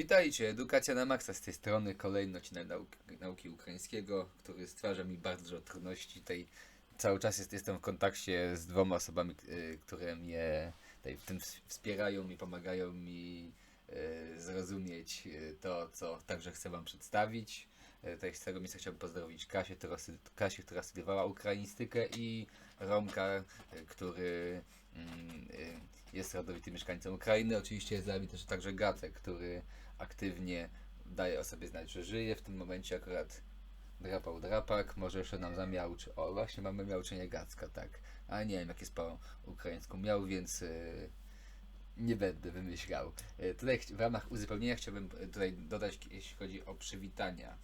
Witajcie, Edukacja na Maxa z tej strony, kolejny odcinek nauki, nauki ukraińskiego, który stwarza mi bardzo trudności. Tutaj cały czas jest, jestem w kontakcie z dwoma osobami, y, które mnie tutaj w tym ws- wspierają i pomagają mi y, zrozumieć y, to, co także chcę Wam przedstawić. Tutaj z tego miejsca chciałbym pozdrowić Kasię, która, Kasię, która studiowała ukrainistykę i Romka, który mm, jest rodowitym mieszkańcem Ukrainy. Oczywiście jest z nami też także Gacek, który aktywnie daje o sobie znać, że żyje. W tym momencie akurat drapał drapak, może jeszcze nam zamiałczy. O, właśnie mamy miałczenie Gacka, tak. Ale nie wiem, jak jest po ukraińsku miał, więc y, nie będę wymyślał. Y, tutaj w ramach uzupełnienia chciałbym y, tutaj dodać, jeśli chodzi o przywitania.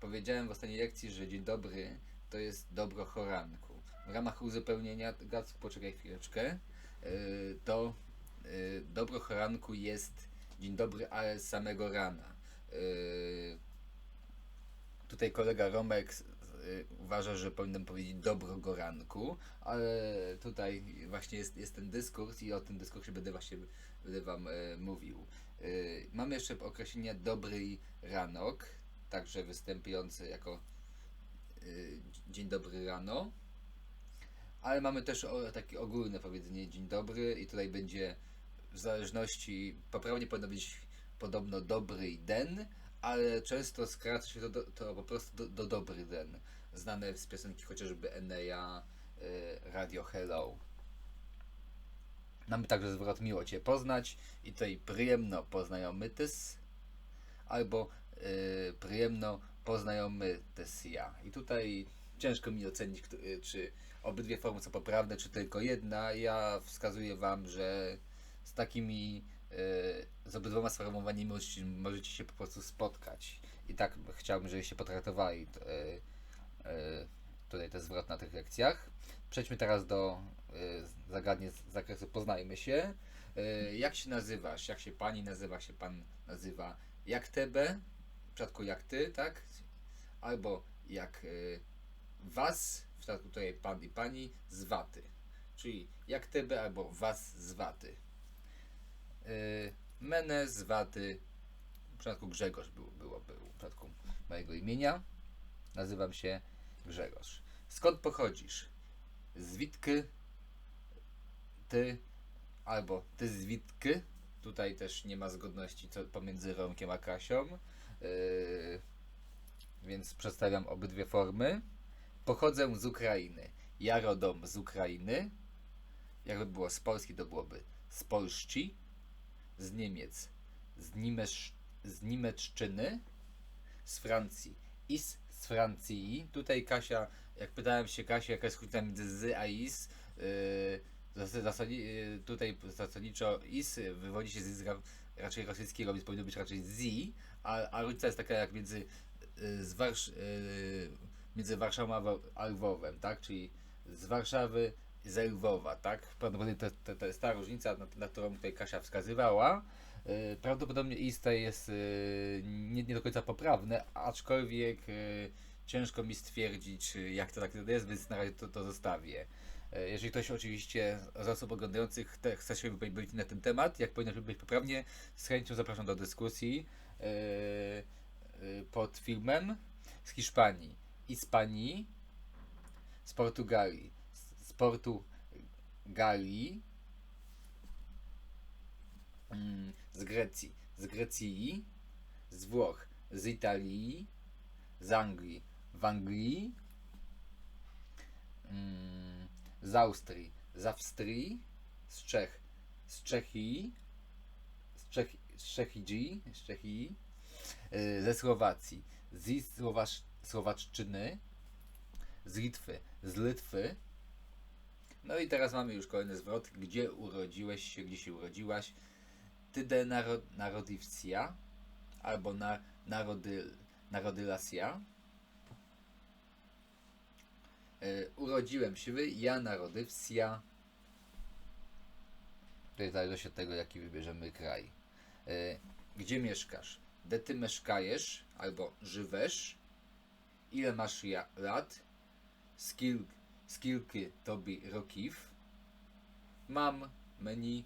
Powiedziałem w ostatniej lekcji, że dzień dobry to jest dobro choranku. W ramach uzupełnienia, Gacku, poczekaj chwileczkę, to dobro choranku jest dzień dobry, ale z samego rana. Y, Tutaj kolega Romek y, uważa, że powinienem powiedzieć dobrego ranku, ale tutaj właśnie jest, jest ten dyskurs i o tym dyskursie będę właśnie będę Wam y, mówił. Y, mamy jeszcze określenie dobry ranok, także występujące jako dzień dobry rano, ale mamy też o, takie ogólne powiedzenie dzień dobry i tutaj będzie w zależności, poprawnie powinno być podobno dobry den, ale często skraca się to, do, to po prostu do, do dobry den. Znane z piosenki chociażby Eneya, y, Radio Hello. Mamy także zwrot miło Cię poznać i tutaj przyjemno poznajomytys albo y, przyjemno poznajomytys ja. I tutaj ciężko mi ocenić, y, czy obydwie formy są poprawne, czy tylko jedna. Ja wskazuję Wam, że takimi y, z obydwoma sformułowaniami możecie, możecie się po prostu spotkać. I tak chciałbym, żebyście potraktowali y, y, tutaj te zwrot na tych lekcjach. Przejdźmy teraz do zagadnień z zakresu poznajmy się. Jak się nazywasz? Jak się pani nazywa? Się pan nazywa? Jak tebe? W przypadku jak ty, tak? Albo jak was, w przypadku tutaj pan i pani, z waty. Czyli jak tebe albo was z waty. Y, Mene z waty. W przypadku Grzegorz było, było, w przypadku mojego imienia. Nazywam się Grzegorz. Skąd pochodzisz? Z Witky, ty, albo ty z Witky. Tutaj też nie ma zgodności co, pomiędzy Romkiem a Kasią. Yy, więc przedstawiam obydwie formy. Pochodzę z Ukrainy. Ja rodom z Ukrainy. Jakby było z Polski, to byłoby z Polszci. Z Niemiec. Z, Nimesz, z Niemeczczyny. Z Francji. I z, Francji. Tutaj Kasia, jak pytałem się Kasi, jaka jest różnica między z a is, yy, zas- zasadni, yy, tutaj zasadniczo is wywodzi się z Izra- raczej rosyjskiego, więc powinno być raczej z, a, a różnica jest taka jak między, yy, z Warsz, yy, między Warszawą a a Lwowem, tak? Czyli z Warszawy ze Lwowa, tak? Prawdopodobnie to, to, to jest ta różnica, na, na którą tutaj Kasia wskazywała. Yy, Prawdopodobnie Iste jest yy, nie, nie do końca poprawne, aczkolwiek yy, ciężko mi stwierdzić, jak to tak jest, więc na razie to, to zostawię. Jeżeli ktoś oczywiście z osób oglądających te, chce się wypowiedzieć na ten temat, jak powinno być poprawnie, z chęcią zapraszam do dyskusji pod filmem z Hiszpanii, Hiszpanii, z Portugalii, z Portugalii, mm, z Grecji, z Grecji, z Włoch, z Italii, z Anglii, w Anglii, mm, z Austrii, z Awstrii, z Czech, z Czechii, z, Czech, z Czechii, z Czechii, y, ze Słowacji, z Słowasz, Słowaczczyny, z Litwy, z Litwy. No i teraz mamy już kolejny zwrot. Gdzie urodziłeś się, gdzie się urodziłaś? Ty de naro, albo na, narody, narodylasia. E, urodziłem się, wy, ja narodywsia. Tutaj zależy się od tego, jaki wybierzemy kraj. E, gdzie mieszkasz? De ty mieszkajesz albo żywesz? Ile masz ja, lat? Skil, skilki tobie rokiw? Mam menu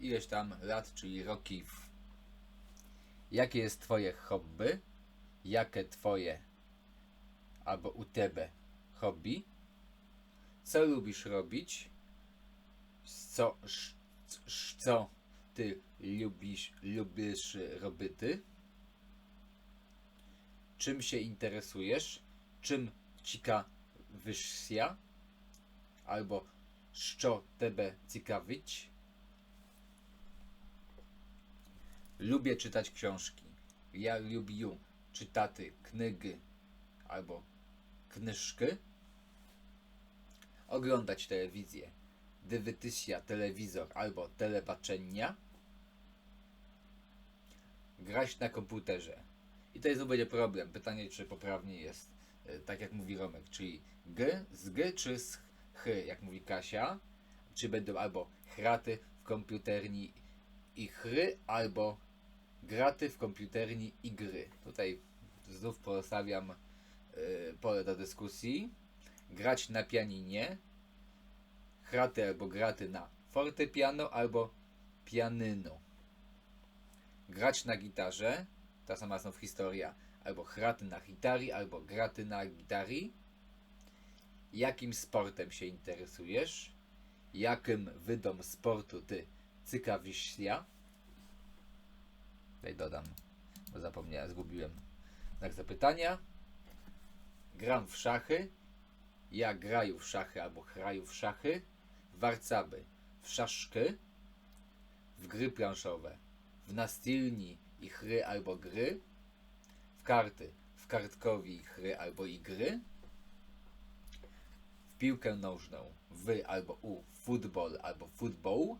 ileś tam lat, czyli rokiw. Jakie jest twoje hobby? Jakie twoje albo u tebe hobby? Co lubisz robić? Co, sz, sz, co ty lubisz, lubisz robity? Czym się interesujesz? Czym ciekawisz wyższa albo co tebe ciekawić. Lubię czytać książki. Ja lubię czytać knygi albo knyżki. Oglądać telewizję. Dywytysja telewizor albo telebaczenia. Grać na komputerze. I to jest będzie problem. Pytanie, czy poprawnie jest tak jak mówi Romek, czyli g z g czy z ch, jak mówi Kasia. Czy będą albo hraty w komputerni i chry, albo graty w komputerni i gry. Tutaj znów pozostawiam y, pole do dyskusji. Grać na pianinie, hraty albo graty na fortepiano albo pianyno. Grać na gitarze, ta sama znów historia, albo hraty na gitari, albo graty na gitari. Jakim sportem się interesujesz? Jakim wydom sportu ty cykawisz się? Tutaj dodam, bo zapomniałem, zgubiłem znak zapytania. Gram w szachy. Ja graju w szachy albo hraju w szachy. Warcaby w szaszky. W gry planszowe. W nastilni i chry albo gry. Karty. W kartkowi chry albo i gry. W piłkę nożną. W albo u. Futbol albo football.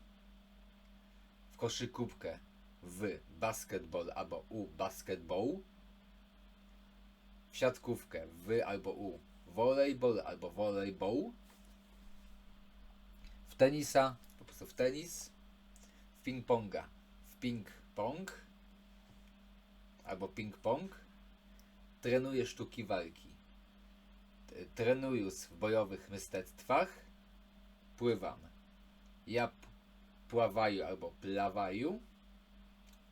W koszykówkę w basketball albo u basketball, w siatkówkę w albo u volleyball albo volleyball, w tenisa po prostu w tenis, w ping-ponga w ping-pong albo ping-pong, trenuję sztuki walki, T- trenuję w bojowych mistectwach, pływam, ja pławaju albo plawaju,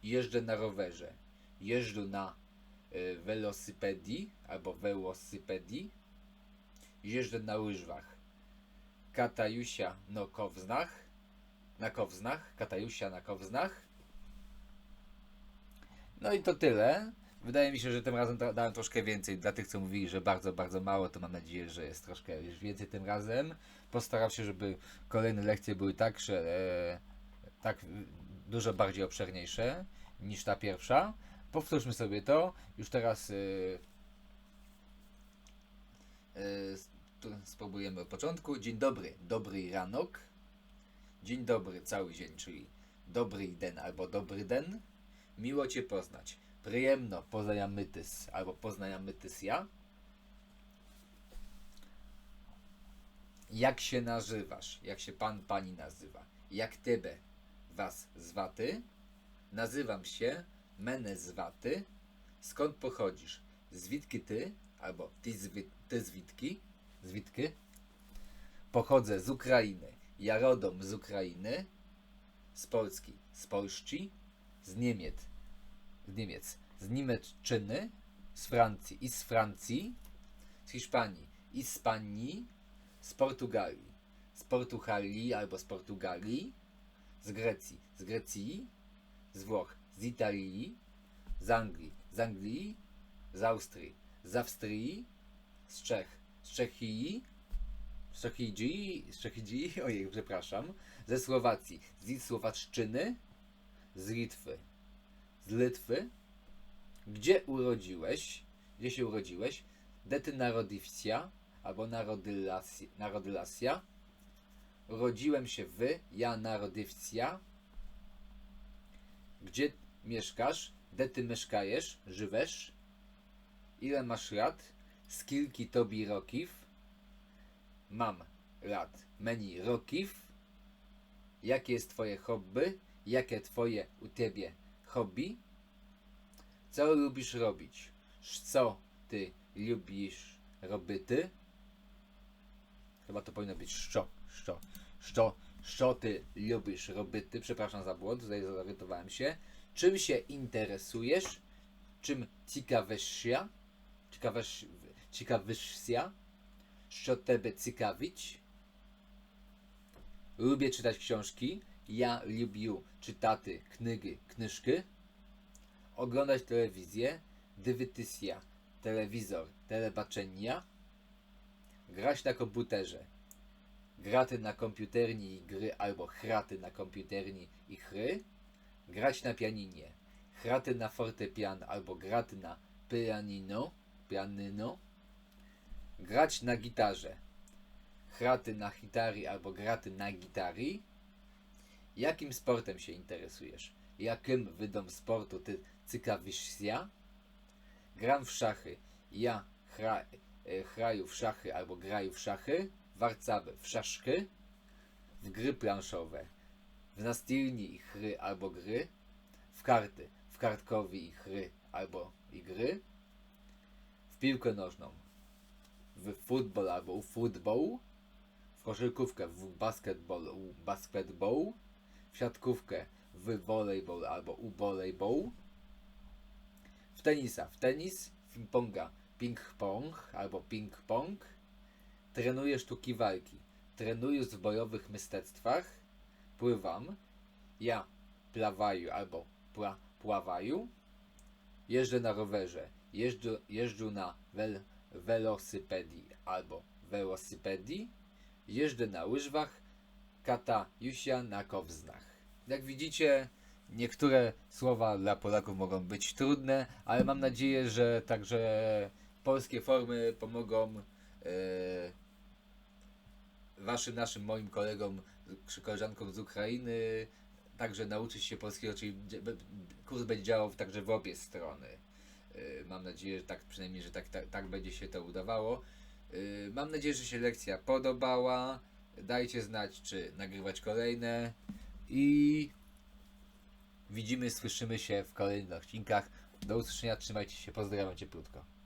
jeżdżę na rowerze, jeżdżę na y, velocypedii albo velocypedii, jeżdżę na łyżwach, katajusia na kownach, na kownach, katajusia na kownach. No i to tyle. Wydaje mi się, że tym razem da- dałem troszkę więcej. Dla tych, co mówili, że bardzo, bardzo mało, to mam nadzieję, że jest troszkę więcej tym razem. Postaram się, żeby kolejne lekcje były tak, że e, tak dużo bardziej obszerniejsze niż ta pierwsza. Powtórzmy sobie to. Już teraz yy, tu spróbujemy od początku. Dzień dobry, dobry ranok. Dzień dobry, cały dzień, czyli dobry den albo dobry den. Miło Cię poznać. Przyjemno poznajamytys albo poznajamytys ja. Jak się nazywasz? Jak się pan, pani nazywa? Jak tebe was zwaty? Nazywam się Mene zwaty. Skąd pochodzisz? Zwitki ty albo ty, zwi, ty zwitki? Zwitki? Pochodzę z Ukrainy. Ja rodom z Ukrainy. Z Polski. Z Polszczy. Z Niemiec. Z Niemiec. Z Niemczczyny. Z Francji. I z Francji. Z Hiszpanii. I z Hiszpanii. Z Portugalii. Z Portugalii albo z Portugalii. Z Grecji. Z Grecji. Z Włoch. Z Italii. Z Anglii. Z Anglii. Z Austrii. Z Austrii. Z Czech. Z Czechii. Z Czechii. Z Czechii. Ojej, przepraszam. Ze Słowacji. Z Słowacczyny. Z Litwy. Z Litwy. Gdzie urodziłeś? Gdzie się urodziłeś? Gdzie ty narodivsia? Albo narodylasia. Urodziłem się w, ja narodivsia. Gdzie mieszkasz? Gdzie ty mieszkajesz? Żywesz? Ile masz lat? Skilki tobi rokiw? Mam lat. Meni rokiw? Jakie jest twoje hobby? Jakie twoje u ciebie hobby? Co lubisz robić? Co ty lubisz robić? Chyba to powinno być szczo, szczo, szczo, szczo ty lubisz robić? Przepraszam za błąd, tutaj zorientowałem się. Czym się interesujesz? Czym ciekawisz się? Ciekawisz, się? Co ciebie ciekawić? Lubię czytać książki. Ja lubię czytać knygi, knyżki. Oglądać telewizję. Dywitysja, telewizor, telebaczenia. Grać na komputerze. Graty na komputerni i gry albo chraty na komputerni i chry. Grać na pianinie. Chraty na fortepian albo graty na pianino. Pianino. Grać na gitarze. Chraty na gitari albo graty na gitari. Jakim sportem się interesujesz? Jakim wydom sportu ty cykawisz się? Gram w szachy. Ja chra, e, chraju w szachy albo graju w szachy. Warcaby w szaszki. W gry planszowe. W nastilni i chry albo gry. W karty. W kartkowi i chry albo i gry. W piłkę nożną. W futbol albo u futbol. W koszykówkę w basketball u basketball. Siatkówkę w volejbol albo u volejbol. W tenisa w tenis. W ping-ponga ping-pong albo ping-pong. Trenuję sztuki walki. Trenuję w bojowych mistectwach. Pływam. Ja plawaju albo pła, pławaju. Jeżdżę na rowerze. Jeżdżę, jeżdżę na wel, velosypedii albo velosypedii. Jeżdżę na łyżwach. Kata Jusia na kowznach. Jak widzicie, niektóre słowa dla Polaków mogą być trudne, ale mam nadzieję, że także polskie formy pomogą e, waszym, naszym, moim kolegom, koleżankom z Ukrainy także nauczyć się polskiego, czyli kurs będzie działał także w obie strony. E, Mam nadzieję, że tak przynajmniej, że tak, tak, tak będzie się to udawało. E, Mam nadzieję, że się lekcja podobała. Dajcie znać, czy nagrywać kolejne i widzimy, słyszymy się w kolejnych odcinkach. Do usłyszenia, trzymajcie się, pozdrawiam cieplutko.